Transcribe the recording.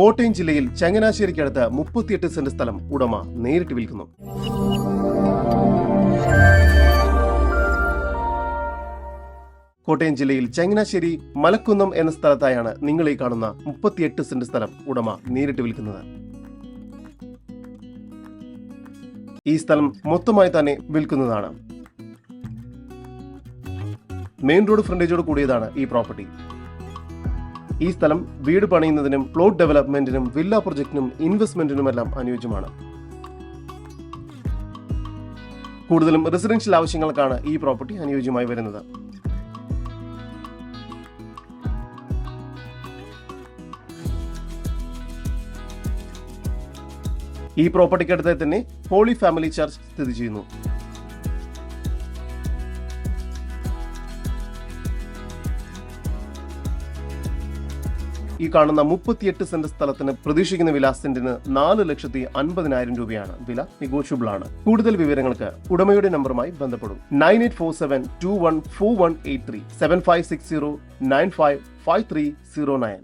കോട്ടയം ജില്ലയിൽ ചങ്ങനാശ്ശേരിക്കടുത്ത് മുപ്പത്തിയെട്ട് സെന്റ് സ്ഥലം ഉടമ നേരിട്ട് വിൽക്കുന്നു. കോട്ടയം ജില്ലയിൽ ചങ്ങനാശ്ശേരി മലക്കുന്നം എന്ന സ്ഥലത്തായാണ് നിങ്ങൾ ഈ കാണുന്ന മുപ്പത്തിയെട്ട് സെന്റ് സ്ഥലം ഉടമ നേരിട്ട് വിൽക്കുന്നത്. ഈ സ്ഥലം മൊത്തമായി തന്നെ വിൽക്കുന്നതാണ്. മെയിൻ റോഡ് ഫ്രണ്ടേജോട് കൂടിയതാണ് ഈ പ്രോപ്പർട്ടി. ഈ സ്ഥലം വീട് പണിയുന്നതിനും പ്ലോട്ട് ഡെവലപ്മെന്റിനും വില്ല പ്രൊജക്ടിനും ഇൻവെസ്റ്റ്മെന്റിനുമെല്ലാം അനുയോജ്യമാണ്. കൂടുതലും റെസിഡൻഷ്യൽ ആവശ്യങ്ങൾക്കാണ് ഈ പ്രോപ്പർട്ടി അനുയോജ്യമായി വരുന്നത്. ഈ പ്രോപ്പർട്ടിക്കടുത്തായി തന്നെ ഹോളി ഫാമിലി ചർച്ച് സ്ഥിതി ചെയ്യുന്നു. ഈ കാണുന്ന മുപ്പത്തിയെട്ട് സെന്റ് സ്ഥലത്തിന് പ്രതീക്ഷിക്കുന്ന വില സെന്റിന് നാല് ലക്ഷത്തി അൻപതിനായിരം രൂപയാണ്. വില നെഗോഷ്യബിൾ ആണ് കൂടുതൽ വിവരങ്ങൾക്ക് ഉടമയുടെ നമ്പറുമായി ബന്ധപ്പെടും. Nine eight four seven two one four one eight three seven five six zero nine five five three zero nine.